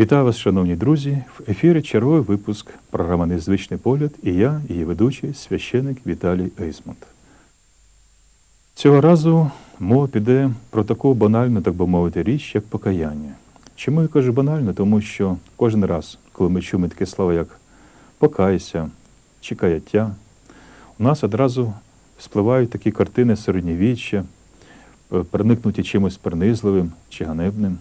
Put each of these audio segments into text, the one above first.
Вітаю вас, шановні друзі! В ефірі черговий випуск програми Незвичний погляд і я, її ведучий, священик Віталій Ейсмонт. Цього разу мова піде про таку банальну, так би мовити, річ, як покаяння. Чому я кажу банально? Тому що кожен раз, коли ми чуємо таке слово, як покайся чи каяття, у нас одразу спливають такі картини середньовіччя, е, проникнуті чимось принизливим чи ганебним.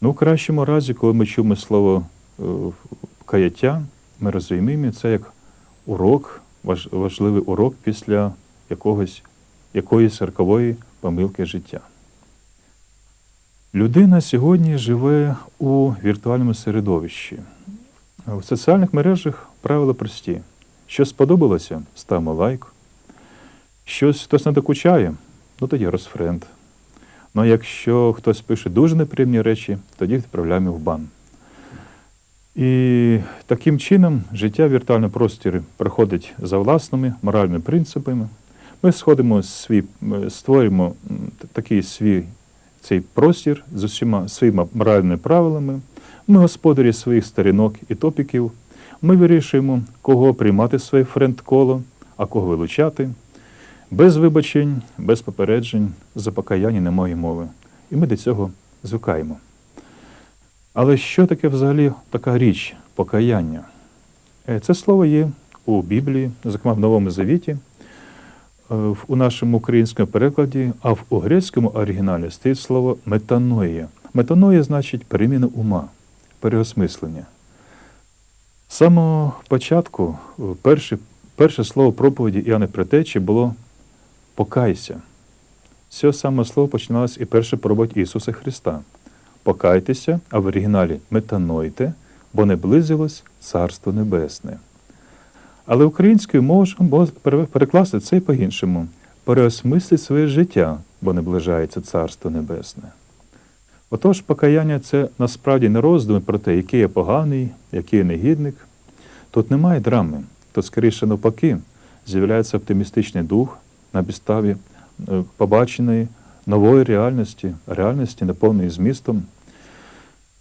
Ну, в кращому разі, коли ми чуємо слово е, каяття, ми розуміємо це як урок, важ- важливий урок після якогось, якоїсь рокової помилки життя. Людина сьогодні живе у віртуальному середовищі. В соціальних мережах правила прості. Що сподобалося, ставимо лайк. Щось хтось не докучає, ну тоді розфренд. Ну якщо хтось пише дуже неприємні речі, тоді відправляємо в бан. І таким чином життя в віртуальному просторі проходить за власними моральними принципами. Ми сходимо свій, створюємо такий свій цей простір з усіма своїми моральними правилами. Ми господарі своїх сторінок і топіків. Ми вирішуємо, кого приймати своє френд-коло, а кого вилучати. Без вибачень, без попереджень, за покаяння немає мови. І ми до цього звикаємо. Але що таке взагалі така річ покаяння? Е, Це слово є у Біблії, зокрема в Новому Завіті, е, у нашому українському перекладі, а в грецькому оригіналі стоїть слово метаноя. Метаноя значить переміна ума, переосмислення. З самого початку е, перше, перше слово проповіді Іоанна Предтечі було покайся. З цього самого слова починалась і перша проповідь Ісуса Христа. Покайтеся, а в оригіналі метанойте, бо наблизилось Царство Небесне. Але українською можемо пере- перекласти це по-іншому. Переосмислить своє життя, бо наближається Царство Небесне. Отож, покаяння це насправді не роздуми про те, який я поганий, який я негідник. Тут немає драми, тут скоріше навпаки з'являється оптимістичний дух на підставі е, побаченої нової реальності, реальності, наповненої змістом.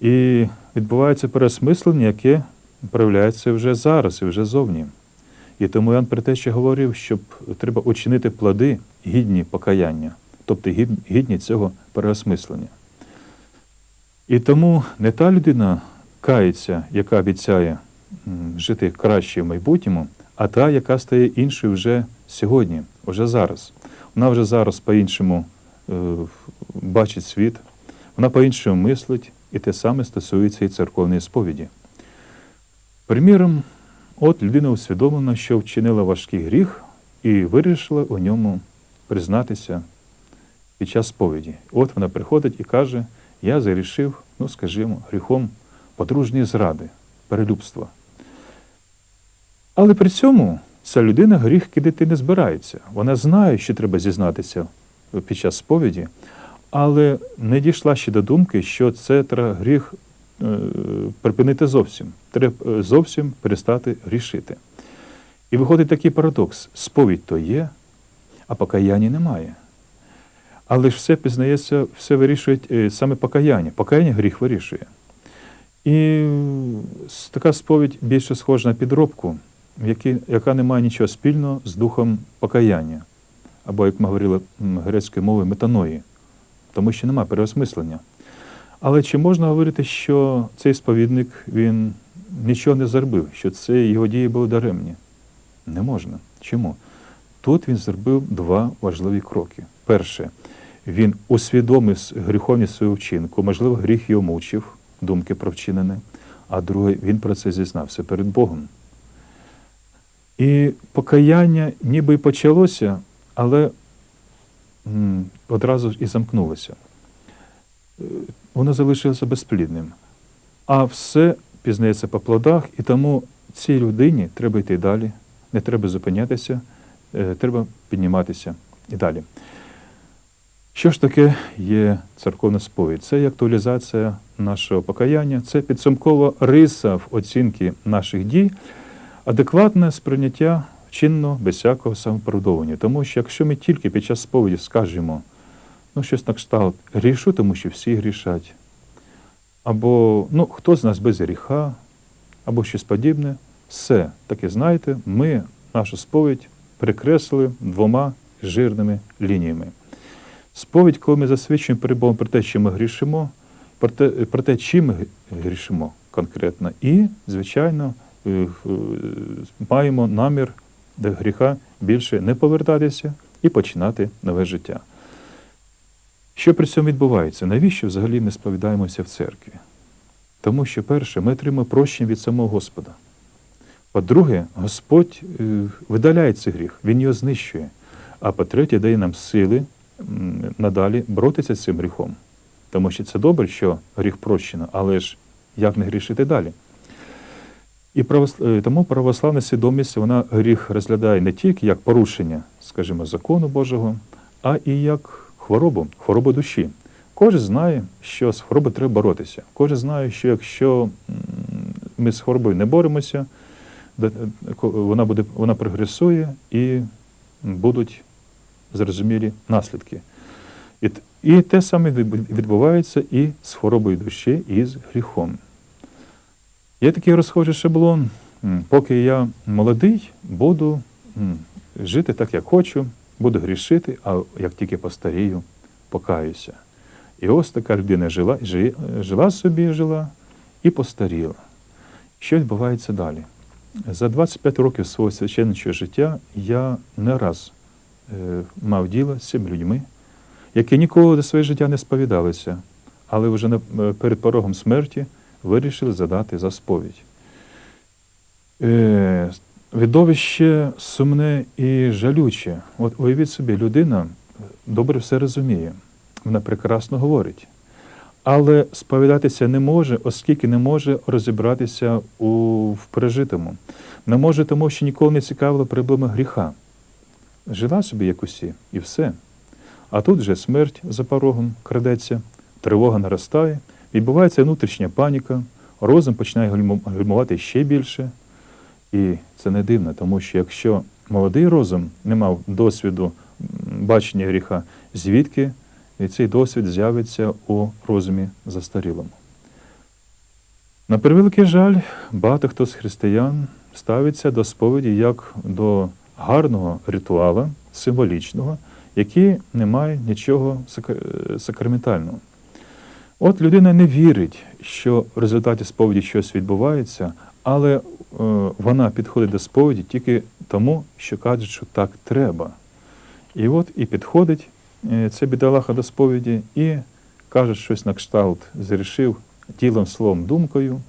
І відбувається переосмислення, яке проявляється вже зараз і вже зовні. І тому Ян Притеча говорив, щоб треба учинити плоди гідні покаяння, тобто гідні цього переосмислення. І тому не та людина кається, яка обіцяє жити краще в майбутньому, а та, яка стає іншою вже сьогодні, вже зараз. Вона вже зараз по-іншому е, бачить світ, вона по-іншому мислить, і те саме стосується і церковної сповіді. Приміром, от людина усвідомлена, що вчинила важкий гріх і вирішила у ньому признатися під час сповіді. От вона приходить і каже: Я зарішив, ну скажімо, гріхом подружньої зради, перелюбства. Але при цьому ця людина гріх кидати не збирається. Вона знає, що треба зізнатися під час сповіді, але не дійшла ще до думки, що це треба гріх е, припинити зовсім. Треба е, зовсім перестати грішити. І виходить такий парадокс: сповідь то є, а покаяння немає. Але ж все пізнається, все вирішує е, саме покаяння. Покаяння гріх вирішує. І така сповідь більше схожа на підробку, в якій- яка не має нічого спільного з духом покаяння, або, як ми говорили м, грецькою мовою, метаної, тому що немає переосмислення. Але чи можна говорити, що цей сповідник він нічого не зробив, що це його дії були даремні? Не можна. Чому? Тут він зробив два важливі кроки. Перше, він усвідомив гріховність свого вчинку, можливо, гріх його мучив, думки про вчинене, а друге, він про це зізнався перед Богом. І покаяння ніби й почалося, але одразу і замкнулося. Е, Воно залишилося безплідним. А все пізнається по плодах, і тому цій людині треба йти далі, не треба зупинятися, е, треба підніматися і далі. Що ж таке є церковна сповідь? Це актуалізація нашого покаяння, це підсумкова риса в оцінці наших дій, адекватне сприйняття чинно без всякого самоправдовування. Тому що якщо ми тільки під час сповіді скажемо, ну щось на кшталт, грішу, тому що всі грішать. або ну, хто з нас без гріха, або щось подібне. Все, таки знаєте, ми нашу сповідь перекреслили двома жирними лініями. Сповідь, коли ми засвідчуємо перед Богом про те, що ми грішимо, про те, про те, чим ми грішимо конкретно, і, звичайно, маємо намір до гріха більше не повертатися і починати нове життя. Що при цьому відбувається? Навіщо взагалі ми сповідаємося в церкві? Тому що, перше, ми отримуємо прощення від самого Господа. По-друге, Господь е, видаляє цей гріх, Він його знищує. А по-третє, дає нам сили надалі боротися з цим гріхом. Тому що це добре, що гріх прощено, але ж як не грішити далі? І правос- е, тому православна свідомість вона гріх розглядає не тільки як порушення, скажімо, закону Божого, а і як хворобу, хворобу душі. Кожен знає, що з хворобою треба боротися. Кожен знає, що якщо ми з хворобою не боремося, е, вона буде вона прогресує і будуть зрозумілі наслідки. І, і те саме відбувається і з хворобою душі, і з гріхом. Є такий розхожий шаблон. Поки я молодий, буду жити так, як хочу, буду грішити, а як тільки постарію, покаюся. І ось така людина жила, жила собі, жила і постаріла. Що відбувається далі? За 25 років свого священничого життя я не раз е, мав діло з цими людьми, які ніколи до своє життя не сповідалися, але вже е, перед порогом смерті вирішили задати за сповідь. Е, Видовище сумне і жалюче. От уявіть собі, людина добре все розуміє, вона прекрасно говорить, але сповідатися не може, оскільки не може розібратися у в пережитому. Не може, тому що ніколи не цікавила проблема гріха. Жила собі як усі, і все. А тут вже смерть за порогом крадеться, тривога наростає, відбувається внутрішня паніка, розум починає гальму- гальмувати ще більше. І це не дивно, тому що якщо молодий розум не мав досвіду бачення гріха, звідки і цей досвід з'явиться у розумі застарілому. На превеликий жаль, багато хто з християн ставиться до сповіді як до гарного ритуала, символічного, який не має нічого е, сакраментального. От людина не вірить, що в результаті сповіді щось відбувається, але е, вона підходить до сповіді тільки тому, що каже, що так треба. І от і підходить е, ця бідолаха до сповіді і каже щось на кшталт, зрішив тілом, словом, думкою,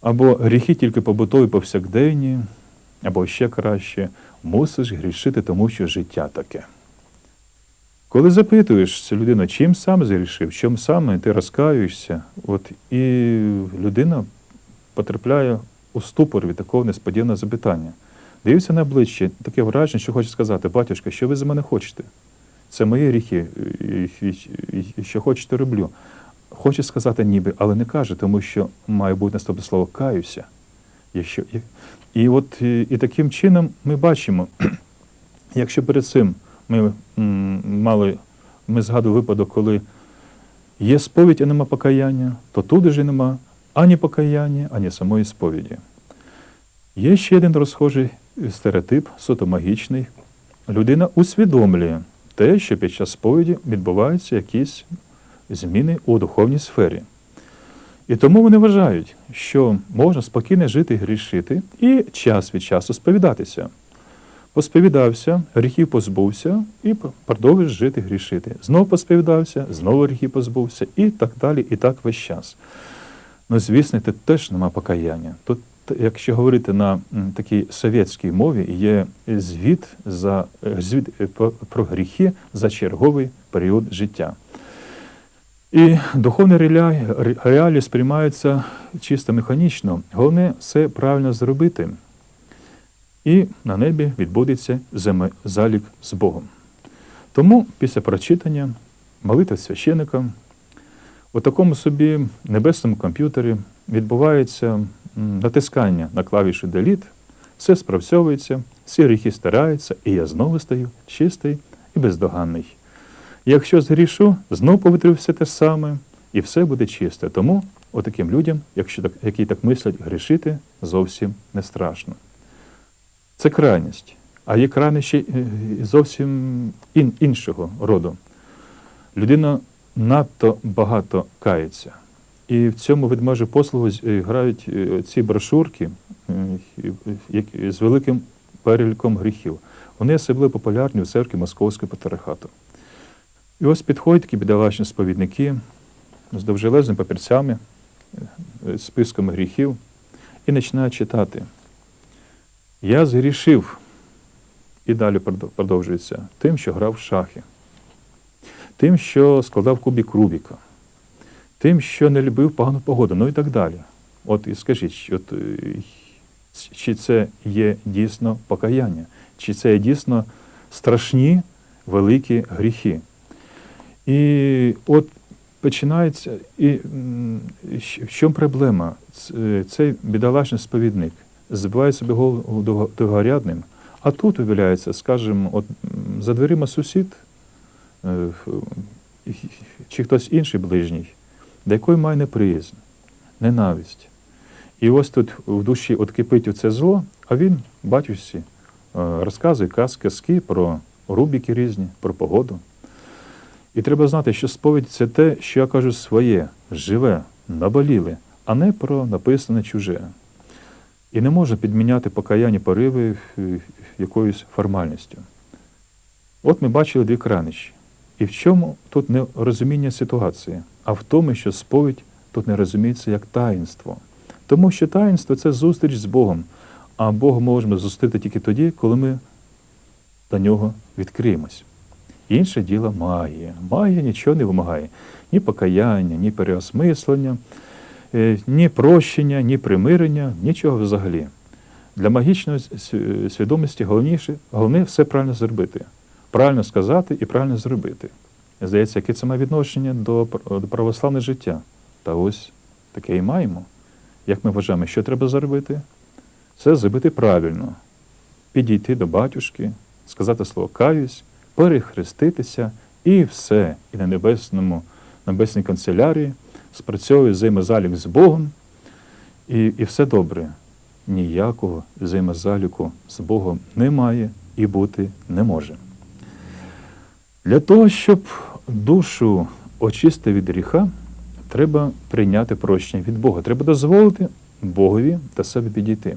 або гріхи тільки побутові повсякденні, або ще краще, мусиш грішити, тому що життя таке. Коли запитуєш людину, чим сам зрішив, чим саме ти розкаюєшся, от і людина потрапляє у ступор від такого несподіваного запитання. Дивиться на обличчя, таке враження, що хоче сказати, батюшка, що ви за мене хочете? Це мої гріхи, що хочете роблю. Хоче сказати ніби, але не каже, тому що має бути наступне слово каюся. Якщо, і, от і таким чином ми бачимо, якщо перед цим ми мали, ми згадували випадок, коли є сповідь, а нема покаяння, то тут же нема ані покаяння, ані самої сповіді. Є ще один розхожий стереотип, суто магічний. Людина усвідомлює те, що під час сповіді відбуваються якісь зміни у духовній сфері. І тому вони вважають, що можна спокійно жити і грішити і час від часу сповідатися. Посповідався, гріхів позбувся і продовжуєш жити грішити. Знову посповідався, знову гріхів позбувся, і так далі, і так весь час. Ну, звісно, тут теж нема покаяння. Тут, якщо говорити на такій совєтській мові, є звіт за е, звіт е, про гріхи за черговий період життя. І духовні реалії, сприймаються чисто механічно. Головне все правильно зробити. І на небі відбудеться залік з Богом. Тому після прочитання молитви священика у такому собі небесному комп'ютері відбувається натискання на клавішу Delete, все спрацьовується, всі гріхи стараються, і я знову стаю чистий і бездоганний. Якщо згрішу, знов повторю все те саме, і все буде чисте. Тому отаким людям, якщо так, які так мислять, грішити зовсім не страшно. Це крайність. А є крайність ще е, зовсім ін, іншого роду. Людина надто багато кається. І в цьому ведмежу послугу е, грають е, ці брошурки е, з великим переліком гріхів. Вони особливо популярні в церкві Московського патріархату. І ось підходять такі бідолашні сповідники з довжелезними папірцями, е, списками гріхів, і починають читати. Я згрішив, і далі продовжується, тим, що грав в шахи, тим, що складав кубік Рубіка, тим, що не любив погану погоду, ну і так далі. От і скажіть, от, е, чи це є дійсно покаяння, чи це є дійсно страшні великі гріхи. І от починається, і в чому проблема? Е, Цей бідолашний сповідник збиває собі голову дого- догорядним, а тут виявляється, скажімо, от за дверима сусід е, чи хтось інший ближній, до якої має неприязнь, ненависть. І ось тут в душі от кипить оце зло, а він, батюшці, е, розказує казки, казки про рубіки різні, про погоду. І треба знати, що сповідь це те, що я кажу своє, живе, наболіле, а не про написане чуже. І не можна підміняти покаяння пориви е, якоюсь формальністю. От ми бачили дві краничі. І в чому тут не розуміння ситуації, а в тому, що сповідь тут не розуміється як таїнство. Тому що таїнство це зустріч з Богом, а Бога можемо зустріти тільки тоді, коли ми до нього відкриємось. Інше діло магія. Магія нічого не вимагає. Ні покаяння, ні переосмислення, ні прощення, ні примирення, нічого взагалі. Для магічної свідомості головніше, головне все правильно зробити. Правильно сказати і правильно зробити. Здається, яке це має відношення до православного життя. Та ось таке і маємо. Як ми вважаємо, що треба зробити? Це зробити правильно. Підійти до батюшки, сказати слово каюсь, перехреститися і все. І на небесному, небесній канцелярії спрацьовує взаємозалік з Богом, і, і все добре. Ніякого взаємозаліку з Богом немає і бути не може. Для того, щоб душу очистити від гріха, треба прийняти прощення від Бога. Треба дозволити Богові до себе підійти.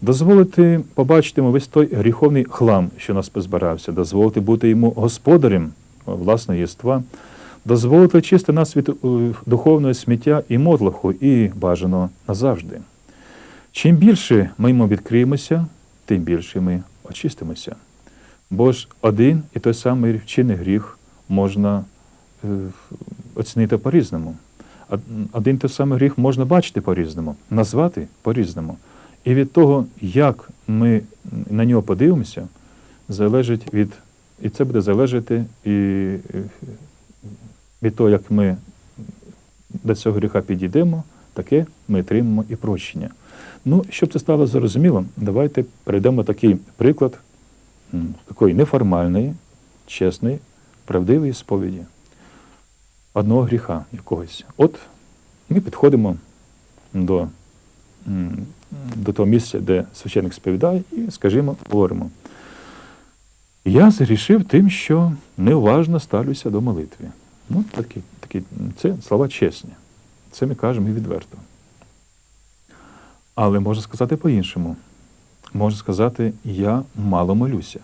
Дозволити побачити весь той гріховний хлам, що нас позбирався, дозволити бути йому господарем власного єства, дозволити очисти нас від е, духовного сміття і мотлоху, і бажано назавжди. Чим більше ми йому відкриємося, тим більше ми очистимося. Бо ж один і той самий вчинний гріх можна е, оцінити по-різному. Один і той самий гріх можна бачити по-різному, назвати по-різному. І від того, як ми на нього подивимося, залежить від, і це буде залежати і е, від того, як ми до цього гріха підійдемо, таке ми отримаємо і прощення. Ну, щоб це стало зрозуміло, давайте перейдемо такий приклад такої неформальної, чесної, правдивої сповіді одного гріха якогось. От ми підходимо до, до того місця, де священник сповідає, і, скажімо, говоримо. Я зрішив тим, що неуважно ставлюся до молитви. Ну, такі, такі, це слова чесні. Це ми кажемо і відверто. Але можна сказати по-іншому. Можна сказати, я мало молюся.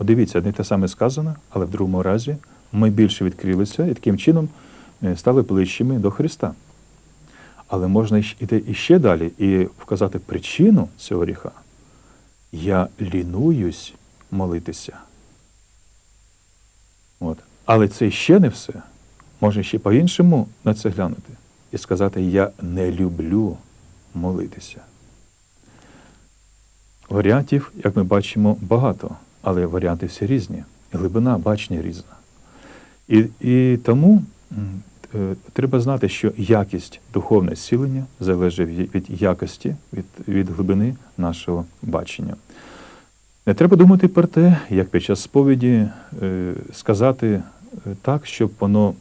Дивіться, не те саме сказано, але в другому разі ми більше відкрилися і таким чином е, стали ближчими до Христа. Але можна іти іще далі і вказати причину цього гріха. Я лінуюсь молитися. От. Але це ще не все. Можна ще по-іншому на це глянути і сказати: Я не люблю молитися. Варіантів, як ми бачимо, багато, але варіанти всі різні, глибина бачення різна. І, і тому е, треба знати, що якість духовне зцілення залежить від- якості, від, від глибини нашого бачення. Не треба думати про те, як під час сповіді е, сказати так, щоб воно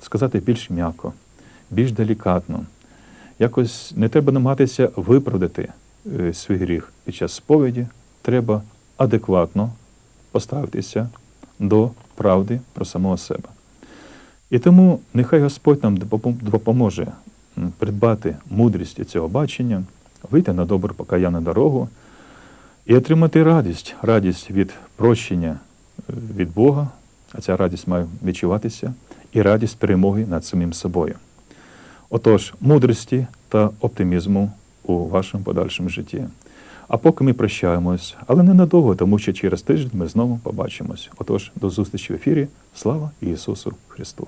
сказати більш м'яко, більш делікатно. Якось не треба намагатися виправдати е, свій гріх під час сповіді. Треба адекватно поставитися до правди про самого себе. І тому нехай Господь нам допоможе придбати мудрість цього бачення, вийти на добру покаянну дорогу і отримати радість, радість від прощення е, від Бога, а ця радість має відчуватися, і радість перемоги над самим собою. Отож, мудрості та оптимізму у вашому подальшому житті. А поки ми прощаємось, але ненадовго, тому що через тиждень ми знову побачимось. Отож, до зустрічі в ефірі. Слава Ісусу Христу!